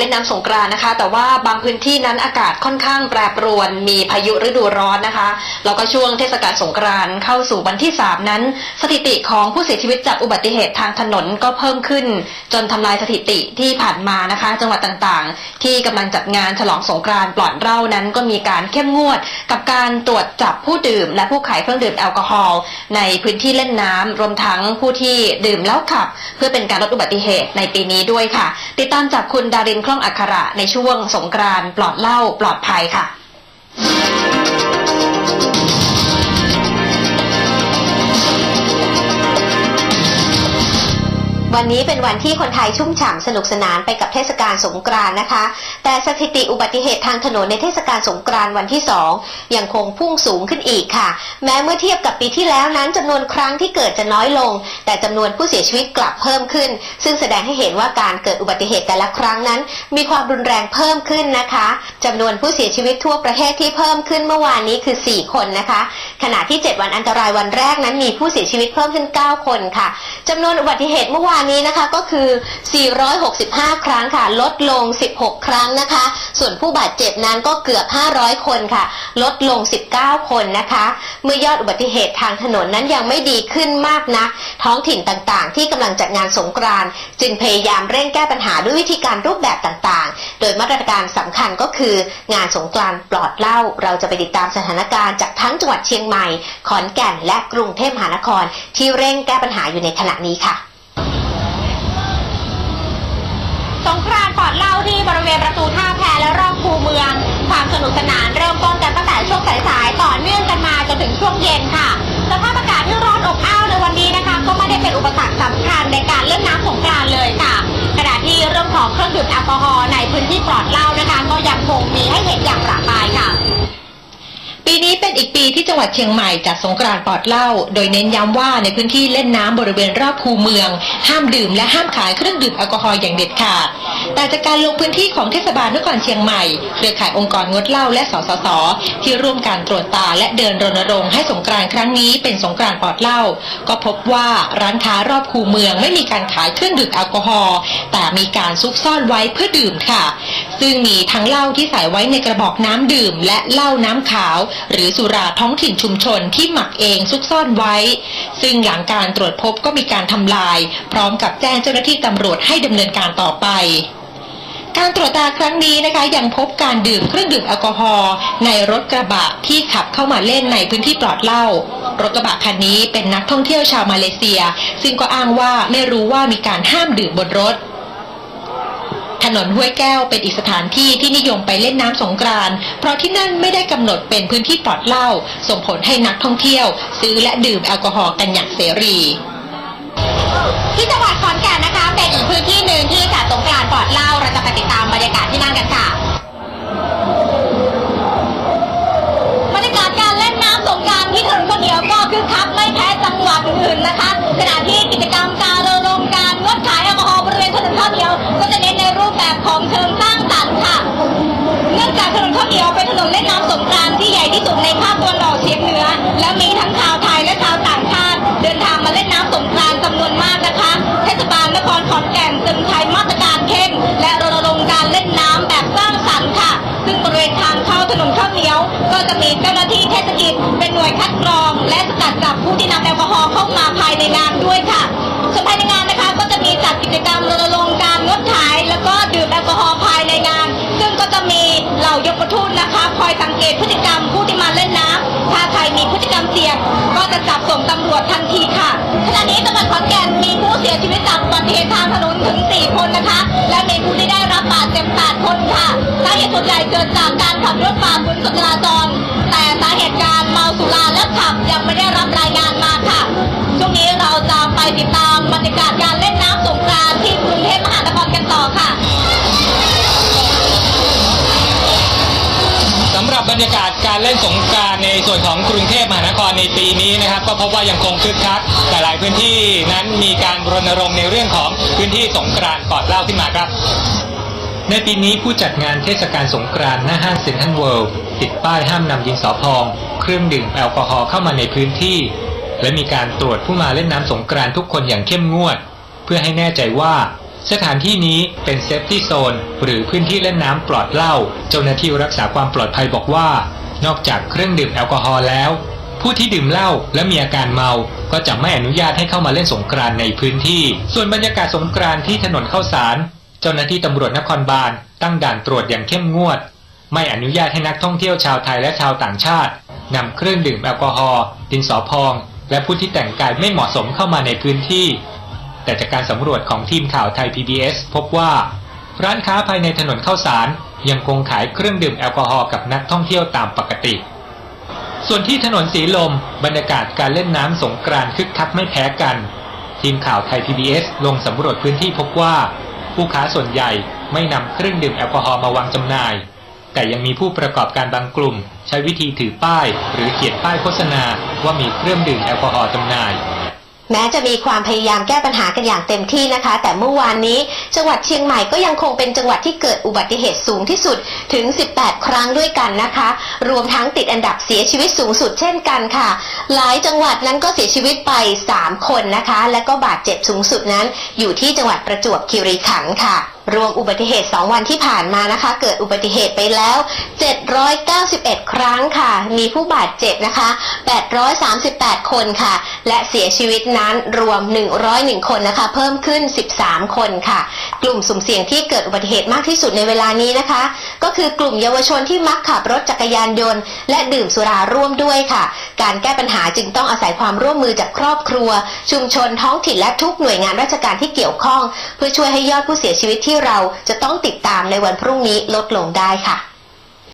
เล่นน้ำสงกรานนะคะ แต่ว่าบางพื้นที่นั้นอากาศค่อนข้างแปรปรวน มีพายุฤดูร้อนนะคะ แล้วก็ช่วงเทศกาลสงกรานเข้าสู่วันที่ 3 นั้น สถิติของผู้เสียชีวิตจากอุบัติเหตุทางถนนก็เพิ่มขึ้น จนทำลายสถิติที่ผ่านมานะคะ จังหวัดต่างๆ ที่กำลังจัดงานฉลองสงกรานปลอดเหล้านั้น ก็มีการเข้มงวด กับการตรวจจับผู้ดื่ม และผู้ขายเครื่องดื่มแอลกอฮอล์ในพื้นที่เล่นน้ำรวมทั้งผู้ที่ดื่มแล้วขับ เพื่อเป็นการลดอุบัติเหตุในปีนี้ด้วยค่ะ ติดตามจากคุณดารินคล่องอัคระในช่วงสงกรานต์ปลอดเหล้าปลอดภัยค่ะ วันนี้เป็นวันที่คนไทยชุ่มฉ่ำสนุกสนานไปกับเทศกาลสงกรานต์นะคะ แต่สถิติอุบัติเหตุทางถนนในเทศกาลสงกรานต์วันที่2ยังคงพุ่งสูงขึ้นอีกค่ะ แม้เมื่อเทียบกับปีที่แล้วนั้นจำนวนครั้งที่เกิดจะน้อยลง แต่จำนวนผู้เสียชีวิตกลับเพิ่มขึ้น ซึ่งแสดงให้เห็นว่าการเกิดอุบัติเหตุแต่ละครั้งนั้น มีความรุนแรงเพิ่มขึ้นนะคะจำนวนผู้เสียชีวิตทั่วประเทศที่เพิ่มขึ้นเมื่อวานนี้คือ 4 คนนะคะ ขณะที่ 7 วันอันตรายวันแรกนั้นมีผู้เสียชีวิตเพิ่มขึ้น 9 คนค่ะจำนวนอุบัติเหตุเมื่อวานนี้นะคะก็คือ 465 ครั้งค่ะ ลดลง 16 ครั้งนะคะ ส่วนผู้บาดเจ็บนั้นก็เกือบ 500 คนค่ะ ลดลง 19 คนนะคะ เมื่อยอดอุบัติเหตุทางถนนนั้นยังไม่ดีขึ้นมากนัก ท้องถิ่นต่างๆ ที่กำลังจัดงานสงกรานต์จึงพยายามเร่งแก้ปัญหาด้วยวิธีการรูปแบบต่างๆ โดยมาตรการสำคัญก็คืองานสงกรานต์ปลอดเหล้าเราจะไปติดตามสถานการณ์จากทั้งจังหวัดเชียงใหม่ ขอนแก่นและกรุงเทพมหานคร ที่เร่งแก้ปัญหาอยู่ในขณะนี้ค่ะสงกรานต์ปลอดเล้าที่บริเวณประตูท่าแพและรอบคูเมือง ความสนุกสนานเริ่มต้น ช่วงสายๆต่อเนื่องกันมาจนถึงช่วงเย็นค่ะสภาพอากาศที่ร้อนอบอ้าวในวันนี้นะคะ ก็ไม่ได้เป็นอุปสรรคสำคัญในการเล่นน้ำสงกรานเลยค่ะขณะที่เรื่องของเครื่องดื่มแอลกอฮอล์ในพื้นที่ปลอดเหล้านะคะ ก็ยังคงมีให้เห็นอย่างประปรายค่ะ ปีนี้เป็นอีกปีที่จังหวัดเชียงใหม่จัดสงกรานต์ปลอดเหล้า โดยเน้นย้ำว่าในพื้นที่เล่นน้ำบริเวณรอบคูเมือง ห้ามดื่มและห้ามขายเครื่องดื่มแอลกอฮอล์อย่างเด็ดขาด แต่จากการลงพื้นที่ของเทศบาลนครเชียงใหม่ เครือข่ายองค์กรงดเหล้าและสสส ที่ร่วมการตรวจตาและเดินรณรงค์ให้สงกรานต์ครั้งนี้เป็นสงกรานต์ปลอดเหล้า ก็พบว่าร้านค้ารอบคูเมืองไม่มีการขายเครื่องดื่มแอลกอฮอล์แต่มีการซุกซ่อนไว้เพื่อดื่มค่ะ ซึ่งมีทั้งเหล้าที่ใส่ไว้ในกระบอกน้ำดื่ม และเหล้าน้ำขาวหรือสุราท้องถิ่นชุมชนที่หมักเองซุกซ่อนไว้ ซึ่งหลังการตรวจพบก็มีการทำลาย พร้อมกับแจ้งเจ้าหน้าที่ตำรวจให้ดำเนินการต่อไปการตรวจตาครั้งนี้นะคะยังพบการดื่มเครื่องดื่มแอลกอฮอล์ในรถกระบะที่ขับเข้ามาเล่นในพื้นที่ปลอดเหล้ารถกระบะคันนี้เป็นนักท่องเที่ยวชาวมาเลเซีย ซึ่งก็อ้างว่าไม่รู้ว่ามีการห้ามดื่มบนรถถ นนห้วยแก้วเป็นอีกสถานที่ที่นิยมไปเล่นน้ำสงกรานต์เพราะที่นั่นไม่ได้กำหนดเป็นพื้นที่ปลอดเหล้าส่งผลให้นักท่องเที่ยว ซื้อและดื่มแอลกอฮอล์กันอย่างเสรีที่จังหวัดขอนแก่นนะคะ เป็นอีกพื้นที่หนึ่งที่จัดสงกรานต์ปลอดเหล้าเราจะไปติดตามบรรยากาศที่นั่นกันค่ะ มีทั้งชาวไทยและชาวต่างชาติ เดินทางมาเล่นน้ำสงกรานต์จำนวนมากนะคะ เทศบาลนครขอนแก่นจึงใช้มาตรการเข้มและรณรงค์การเล่นน้ำแบบสร้างสรรค์ค่ะ ซึ่งบริเวณทางเข้าถนนข้าวเหนียว ก็จะมีเจ้าหน้าที่เทศกิจเป็นหน่วยคัดกรอง และสกัดจับผู้ที่นำแอลกอฮอล์เข้ามาภายในงานด้วยค่ะส่วนภายในงานนะคะก็จะมีจัดกิจกรรมรณรงค์การงดขาย แล้วก็ดื่มแอลกอฮอล์ภายในงาน ซึ่งก็จะมี จราจร แต่สาเหตุการเมาสุราและขับยังไม่ได้รับรายงานมาค่ะ ช่วงนี้เราจะไปติดตามบรรยากาศการเล่นน้ำสงกรานต์ที่กรุงเทพมหานครกันต่อค่ะสำหรับบรรยากาศการเล่นสงกรานต์ในส่วนของกรุงเทพมหานครในปีนี้นะครับ ก็พบว่ายังคงคึกคักแต่หลายพื้นที่นั้นมีการรณรงค์ในเรื่องของพื้นที่สงกรานต์ปลอดเหล้าขึ้นมาครับ ในปีนี้ผู้จัดงานเทศกาลสงกรานต์หน้าห้างเซ็นทรัลเวิลด์ติดป้ายห้ามนำดินสอพอง เครื่องดื่มแอลกอฮอล์เข้ามาในพื้นที่ และมีการตรวจผู้มาเล่นน้ำสงกรานต์ทุกคนอย่างเข้มงวด เพื่อให้แน่ใจว่าสถานที่นี้เป็นเซฟตี้โซนหรือพื้นที่เล่นน้ำปลอดเหล้าเจ้าหน้าที่รักษาความปลอดภัยบอกว่า นอกจากเครื่องดื่มแอลกอฮอล์แล้ว ผู้ที่ดื่มเหล้าและมีอาการเมา ก็จะไม่อนุญาตให้เข้ามาเล่นสงกรานต์ในพื้นที่ ส่วนบรรยากาศสงกรานต์ที่ถนนเข้าสาร เจ้าหน้าที่ตำรวจนครบาลตั้งด่านตรวจอย่างเข้มงวด ไม่อนุญาตให้นักท่องเที่ยวชาวไทยและชาวต่างชาตินำเครื่องดื่มแอลกอฮอล์ดินสอพอง และผู้ที่แต่งกายไม่เหมาะสมเข้ามาในพื้นที่ แต่จากการสำรวจของทีมข่าวไทย PBS พบว่า ร้านค้าภายในถนนเข้าสารยังคงขายเครื่องดื่มแอลกอฮอล์กับนักท่องเที่ยวตามปกติ ส่วนที่ถนนสีลม บรรยากาศการเล่นน้ำสงกรานต์คึกคักไม่แพ้กัน ทีมข่าวไทย PBS ลงสำรวจพื้นที่พบว่า ผู้ค้าส่วนใหญ่ไม่นำเครื่องดื่มแอลกอฮอล์มาวางจำหน่าย แต่ยังมีผู้ประกอบการบางกลุ่ม ใช้วิธีถือป้าย หรือเขียนป้ายโฆษณาว่ามีเครื่องดื่มแอลกอฮอล์จำหน่าย แม้จะมีความพยายามแก้ปัญหากันอย่างเต็มที่นะคะ แต่เมื่อวานนี้ จังหวัดเชียงใหม่ก็ยังคงเป็นจังหวัดที่เกิดอุบัติเหตุสูงที่สุดถึง 18 ครั้งด้วยกันนะคะ รวมทั้งติดอันดับเสียชีวิตสูงสุดเช่นกันค่ะ หลายจังหวัดนั้นก็เสียชีวิตไป 3 คนนะคะ และก็บาดเจ็บสูงสุดนั้น อยู่ที่จังหวัดประจวบคีรีขันธ์ค่ะ รวมอุบัติเหตุ 2 วันที่ผ่านมานะคะ เกิดอุบัติเหตุไปแล้ว 791 ครั้งค่ะ มีผู้บาดเจ็บนะคะ 838 คนค่ะ และเสียชีวิตนั้นรวม 101 คนนะคะ เพิ่มขึ้น 13 คนค่ะ กลุ่มสุ่มเสี่ยงที่เกิดอุบัติเหตุมากที่สุดในเวลานี้นะคะ ก็คือกลุ่มเยาวชนที่มักขับรถจักรยานยนต์ และดื่มสุราร่วมด้วยค่ะ การแก้ปัญหาจึงต้องอาศัยความร่วมมือจากครอบครัว ชุมชนท้องถิ่นและทุกหน่วยงานราชการที่เกี่ยวข้อง เพื่อช่วยให้ยอดผู้เสียชีวิตที่เราจะต้องติดตามในวันพรุ่งนี้ลดลงได้ค่ะ